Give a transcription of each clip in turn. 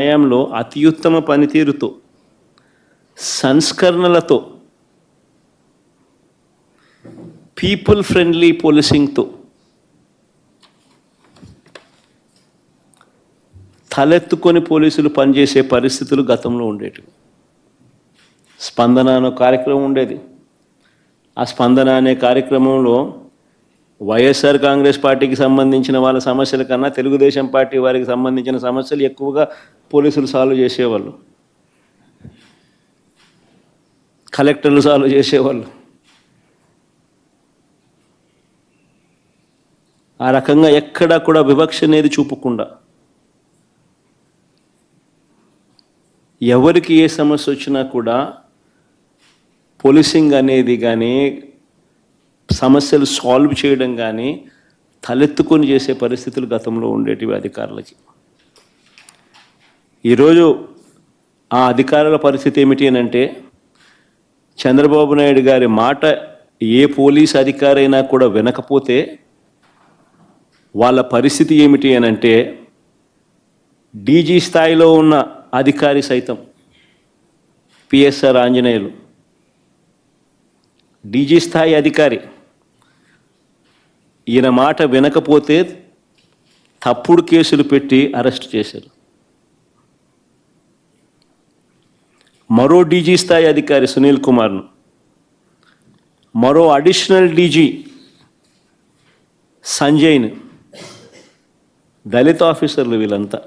న్యాయంలో అత్యుత్తమ పనితీరుతో సంస్కరణలతో people friendly పోలీసింగ్తో తలెత్తుకొని పోలీసులు పనిచేసే పరిస్థితులు గతంలో ఉండేటివి. స్పందన అనే కార్యక్రమం ఉండేది. ఆ స్పందన అనే కార్యక్రమంలో వైఎస్ఆర్ కాంగ్రెస్ పార్టీకి సంబంధించిన వాళ్ళ సమస్యల కన్నా తెలుగుదేశం పార్టీ వారికి సంబంధించిన సమస్యలు ఎక్కువగా పోలీసులు సాల్వ్ చేసేవాళ్ళు. కలెక్టర్లు సాల్వ్ చేసేవాళ్ళు. ఆ రకంగా ఎక్కడా కూడా వివక్ష అనేది చూపకుండా. ఎవరికి ఏ సమస్య వచ్చినా కూడా పోలీసింగ్ అనేది కానీ సమస్యలు సాల్వ్ చేయడం కానీ తలెత్తుకొని చేసే పరిస్థితులు గతంలో ఉండేటివి అధికారులకి. ఈరోజు ఆ అధికారుల పరిస్థితి ఏమిటి అని అంటే చంద్రబాబు నాయుడు గారి మాట ఏ పోలీస్ అధికారైనా కూడా వినకపోతే వాళ్ళ పరిస్థితి ఏమిటి అని అంటే డీజీ స్థాయిలో ఉన్న అధికారి సైతం పిఎస్ఆర్ ఆంజనేయులు డీజీ స్థాయి అధికారి ఈయన మాట వినకపోతే తప్పుడు కేసులు పెట్టి అరెస్ట్ చేశారు. మరో డీజీ స్థాయి అధికారి సునీల్ కుమార్ను మరో అడిషనల్ డీజీ సంజయ్ను దళిత ఆఫీసర్లు వీళ్ళంతా.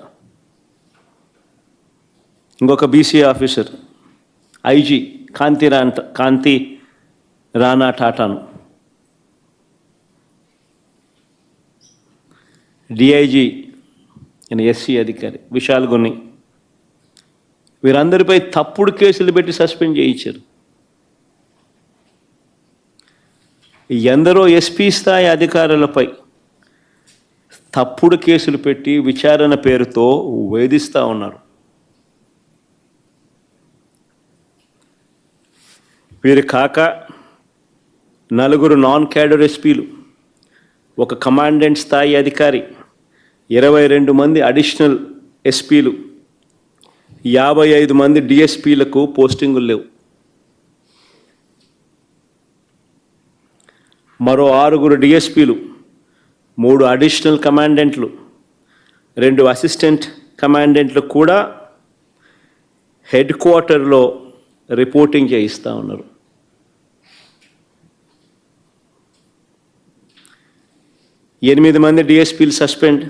ఇంకొక బీసీ ఆఫీసర్ ఐజీ కాంతి రాంట కాంతి రానా టాటాను. డిఐజీ ఎస్సీ అధికారి విశాల్ గుని వీరందరిపై తప్పుడు కేసులు పెట్టి సస్పెండ్ చేయించారు. ఎందరో ఎస్పీ స్థాయి అధికారులపై తప్పుడు కేసులు పెట్టి విచారణ పేరుతో వేధిస్తూ ఉన్నారు. వీరు కాక నలుగురు నాన్ క్యాడర్ ఎస్పీలు ఒక కమాండెంట్ స్థాయి అధికారి ఇరవై రెండు మంది అడిషనల్ ఎస్పీలు యాభై ఐదు మంది డిఎస్పీలకు పోస్టింగులు లేవు. మరో ఆరుగురు డిఎస్పీలు మూడు అడిషనల్ కమాండెంట్లు రెండు అసిస్టెంట్ కమాండెంట్లు కూడా హెడ్ క్వార్టర్లో రిపోర్టింగ్ చేయిస్తూ ఉన్నారు. ఎనిమిది మంది డిఎస్పీలు సస్పెండ్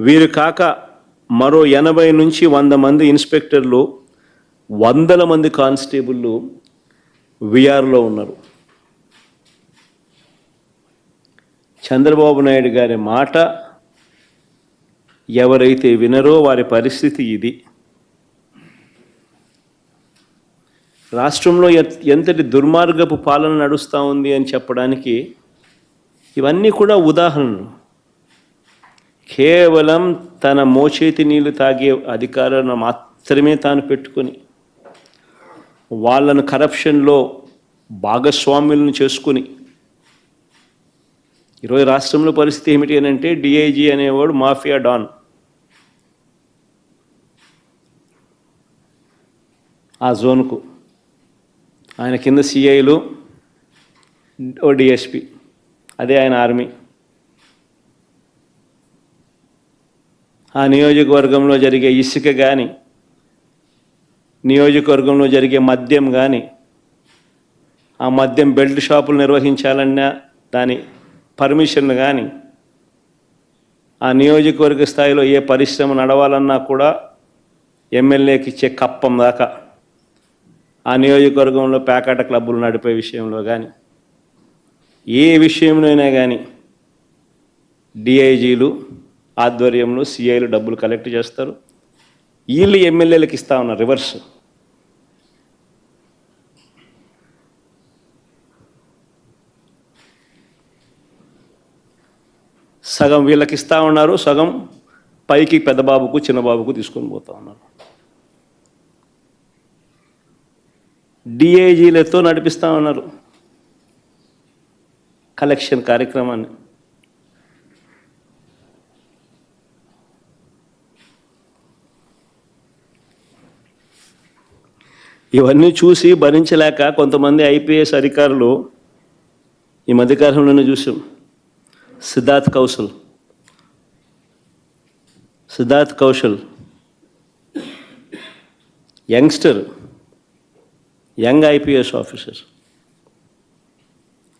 వీరు కాక మరో ఎనభై నుంచి వంద మంది ఇన్స్పెక్టర్లు వందల మంది కానిస్టేబుళ్ళు విఆర్లో ఉన్నారు. చంద్రబాబు నాయుడు గారి మాట ఎవరైతే వినరో వారి పరిస్థితి ఇది. రాష్ట్రంలో ఎంతటి దుర్మార్గపు పాలన నడుస్తూ ఉంది అని చెప్పడానికి ఇవన్నీ కూడా ఉదాహరణలు. కేవలం తన మోచేతి నీళ్ళు తాగే అధికారాలను మాత్రమే తాను పెట్టుకొని వాళ్ళను కరప్షన్లో భాగస్వాములను చేసుకుని ఈరోజు రాష్ట్రంలో పరిస్థితి ఏమిటి అని అంటే డిఐజీ అనేవాడు మాఫియా డాన్. ఆ జోన్కు ఆయన కింద సిఐలు ఓ డిఎస్పి అదే ఆయన ఆర్మీ. ఆ నియోజకవర్గంలో జరిగే ఇసుక కానీ నియోజకవర్గంలో జరిగే మద్యం కానీ ఆ మద్యం బెల్ట్ షాపులు నిర్వహించాలన్నా దాని పర్మిషన్ కానీ ఆ నియోజకవర్గ స్థాయిలో ఏ పరిశ్రమ నడవాలన్నా కూడా ఎమ్మెల్యేకి ఇచ్చే కప్పం దాకా ఆ నియోజకవర్గంలో పేకాట క్లబ్బులు నడిపే విషయంలో కానీ ఏ విషయంలోనైనా కానీ డిఐజీలు ఆధ్వర్యంలో సిఐలు డబ్బులు కలెక్ట్ చేస్తారు. వీళ్ళు ఎమ్మెల్యేలకు ఇస్తా ఉన్నారు రివర్స్ సగం వీళ్ళకి ఇస్తా ఉన్నారు సగం పైకి పెద్దబాబుకు చిన్నబాబుకు తీసుకొని పోతా ఉన్నారు. డిఐజీలతో నడిపిస్తా ఉన్నారు. కలెక్షన్ కార్యక్రమాన్ని. ఇవన్నీ చూసి భరించలేక కొంతమంది ఐపీఎస్ అధికారులు ఈ మధ్యకాలంలోనే చూసాం. Siddharth Kaushal. Siddharth Kaushal. Youngster. Young IPS officer.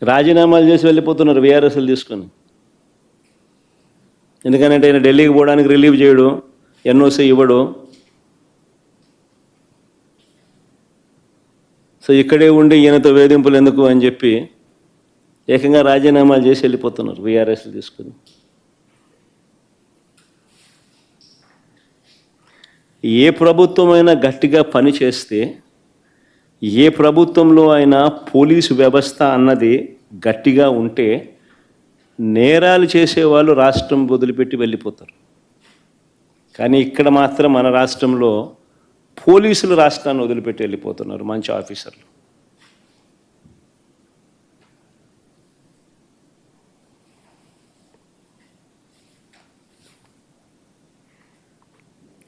రాజీనామాలు చేసి వెళ్ళిపోతున్నారు విఆర్ఎస్ఎల్ తీసుకొని. ఎందుకంటే ఆయన ఢిల్లీకి పోవడానికి రిలీవ్ చేయడు ఎన్ఓసి ఇవ్వడు. సో ఇక్కడే ఉండి ఈయనతో వేధింపులు ఎందుకు అని చెప్పి ఏకంగా రాజీనామాలు చేసి వెళ్ళిపోతున్నారు విఆర్ఎస్ తీసుకుని. ఏ ప్రభుత్వమైనా గట్టిగా పని చేస్తే ఏ ప్రభుత్వంలో అయినా పోలీసు వ్యవస్థ అన్నది గట్టిగా ఉంటే నేరాలు చేసేవాళ్ళు రాష్ట్రం వదిలిపెట్టి వెళ్ళిపోతారు. కానీ ఇక్కడ మాత్రం మన రాష్ట్రంలో పోలీసులు రాష్ట్రాన్ని వదిలిపెట్టి వెళ్ళిపోతున్నారు మంచి ఆఫీసర్లు.